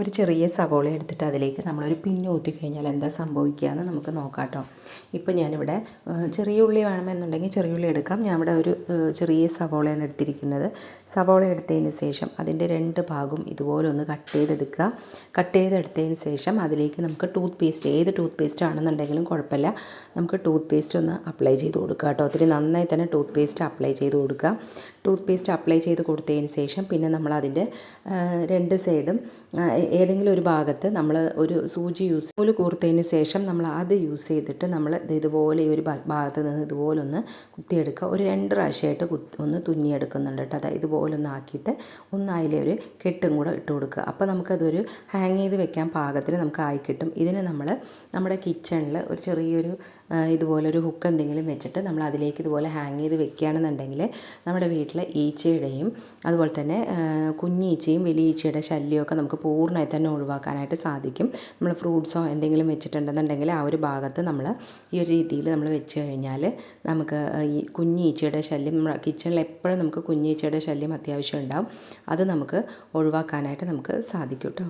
ഒരു ചെറിയ സവോള എടുത്തിട്ട് അതിലേക്ക് നമ്മളൊരു പിന്ന് കഴിഞ്ഞാൽ എന്താ സംഭവിക്കുക എന്ന് നമുക്ക് നോക്കാം കേട്ടോ ഇപ്പോൾ ഞാനിവിടെ ചെറിയ ഉള്ളി വേണമെന്നുണ്ടെങ്കിൽ ചെറിയ ഉള്ളി എടുക്കാം. ഞാൻ ഇവിടെ ഒരു ചെറിയ സവോളയാണ് എടുത്തിരിക്കുന്നത്. സവോള എടുത്തതിന് ശേഷം അതിന്റെ രണ്ട് ഭാഗവും ഇതുപോലെ ഒന്ന് കട്ട് ചെയ്തെടുക്കുക. കട്ട് ചെയ്തെടുത്തതിന് ശേഷം അതിലേക്ക് നമുക്ക് ടൂത്ത് പേസ്റ്റ് ഏത് ടൂത്ത് പേസ്റ്റ് ആണെന്നുണ്ടെങ്കിലും കുഴപ്പമില്ല. നമുക്ക് ടൂത്ത് പേസ്റ്റ് ഒന്ന് അപ്ലൈ ചെയ്ത് കൊടുക്കുക കേട്ടോ. ഒത്തിരി നന്നായി തന്നെ ടൂത്ത് പേസ്റ്റ് അപ്ലൈ ചെയ്ത് കൊടുക്കുക. ടൂത്ത് പേസ്റ്റ് അപ്ലൈ ചെയ്ത് കൊടുത്തതിന് ശേഷം പിന്നെ നമ്മൾ അതിന്റെ രണ്ട് സൈഡും ഏതെങ്കിലും ഒരു ഭാഗത്ത് നമ്മൾ ഒരു സൂചി യൂസ് നൂൽ കൂർത്തതിന് ശേഷം നമ്മൾ അത് യൂസ് ചെയ്തിട്ട് നമ്മൾ ഇത് ഇതുപോലെ ഈ ഒരു ഭാഗത്ത് നിന്ന് ഇതുപോലെ ഒന്ന് കുത്തിയെടുക്കുക. ഒരു രണ്ട് പ്രാവശ്യമായിട്ട് ഒന്ന് തുന്നിയെടുക്കുന്നുണ്ട് കേട്ടോ. അതായത് ഇതുപോലെ ഒന്ന് ആക്കിയിട്ട് ഒന്ന് അതിലെ ഒരു കെട്ടും കൂടെ ഇട്ട് കൊടുക്കുക. അപ്പോൾ നമുക്കതൊരു ഹാങ് ചെയ്ത് വെക്കാൻ പാകത്തിന് നമുക്ക് ആയി കിട്ടും. ഇതിന് നമ്മൾ നമ്മുടെ കിച്ചണിൽ ഒരു ചെറിയൊരു ഇതുപോലെ ഒരു ഹുക്ക് എന്തെങ്കിലും വെച്ചിട്ട് നമ്മൾ അതിലേക്ക് ഇതുപോലെ ഹാങ് ചെയ്ത് വെക്കുകയാണെന്നുണ്ടെങ്കിൽ നമ്മുടെ വീട്ടിലെ ഈച്ചയുടെയും അതുപോലെ തന്നെ കുഞ്ഞീച്ചയും വലിയ ഈച്ചയുടെ ശല്യമൊക്കെ നമുക്ക് പൂർണമായി തന്നെ ഒഴിവാക്കാനായിട്ട് സാധിക്കും. നമ്മൾ ഫ്രൂട്ട്സോ എന്തെങ്കിലും വെച്ചിട്ടുണ്ടെന്നുണ്ടെങ്കിൽ ആ ഒരു ഭാഗത്ത് നമ്മൾ ഈ ഒരു രീതിയിൽ നമ്മൾ വെച്ച് കഴിഞ്ഞാൽ നമുക്ക് ഈ കുഞ്ഞീച്ചയുടെ ശല്യം കിച്ചണിൽ എപ്പോഴും നമുക്ക് കുഞ്ഞീച്ചയുടെ ശല്യം അത്യാവശ്യം ഉണ്ടാവും. അത് നമുക്ക് ഒഴിവാക്കാനായിട്ട് നമുക്ക് സാധിക്കും കേട്ടോ